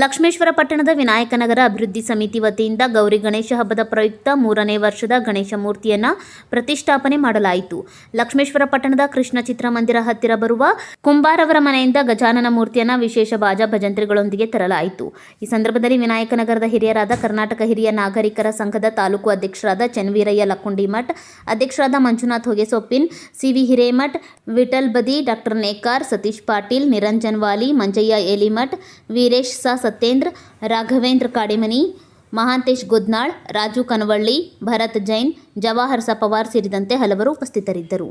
ಲಕ್ಷ್ಮೇಶ್ವರ ಪಟ್ಟಣದ ವಿನಾಯಕನಗರ ಅಭಿವೃದ್ಧಿ ಸಮಿತಿ ವತಿಯಿಂದ ಗೌರಿ ಗಣೇಶ ಹಬ್ಬದ ಪ್ರಯುಕ್ತ ಮೂರನೇ ವರ್ಷದ ಗಣೇಶ ಮೂರ್ತಿಯನ್ನ ಪ್ರತಿಷ್ಠಾಪನೆ ಮಾಡಲಾಯಿತು. ಲಕ್ಷ್ಮೇಶ್ವರ ಪಟ್ಟಣದ ಕೃಷ್ಣ ಚಿತ್ರಮಂದಿರ ಹತ್ತಿರ ಬರುವ ಕುಂಬಾರವರ ಮನೆಯಿಂದ ಗಜಾನನ ಮೂರ್ತಿಯನ್ನ ವಿಶೇಷ ಬಾಜಾ ಭಜಂತ್ರಿಗಳೊಂದಿಗೆ ತರಲಾಯಿತು. ಈ ಸಂದರ್ಭದಲ್ಲಿ ವಿನಾಯಕನಗರದ ಹಿರಿಯರಾದ ಕರ್ನಾಟಕ ಹಿರಿಯ ನಾಗರಿಕರ ಸಂಘದ ತಾಲೂಕು ಅಧ್ಯಕ್ಷರಾದ ಚನ್ವೀರಯ್ಯ ಲಕ್ಕುಂಡಿಮಠ್ ಅಧ್ಯಕ್ಷರಾದ Manjunath Hogesoppin C V Hiremath Vithal Badi, doctor Nekar, Satish Patil, Niranjan Vali, Manjayya Elimath Veeresh ಸಾ ಸತ್ಯೇಂದ್ರ, ರಾಘವೇಂದ್ರ ಕಾಡಿಮನಿ, ಮಹಾಂತೇಶ್ ಗುದ್ನಾಳ್, ರಾಜು ಕನವಳ್ಳಿ, ಭರತ್ ಜೈನ್, ಜವಾಹರ್ ಪವಾರ್ ಸೇರಿದಂತೆ ಹಲವರು ಉಪಸ್ಥಿತರಿದ್ದರು.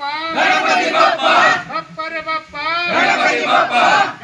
બાપા. ગણપતિ બાપા. બાપા રે બાપા. ગણપતિ બાપા.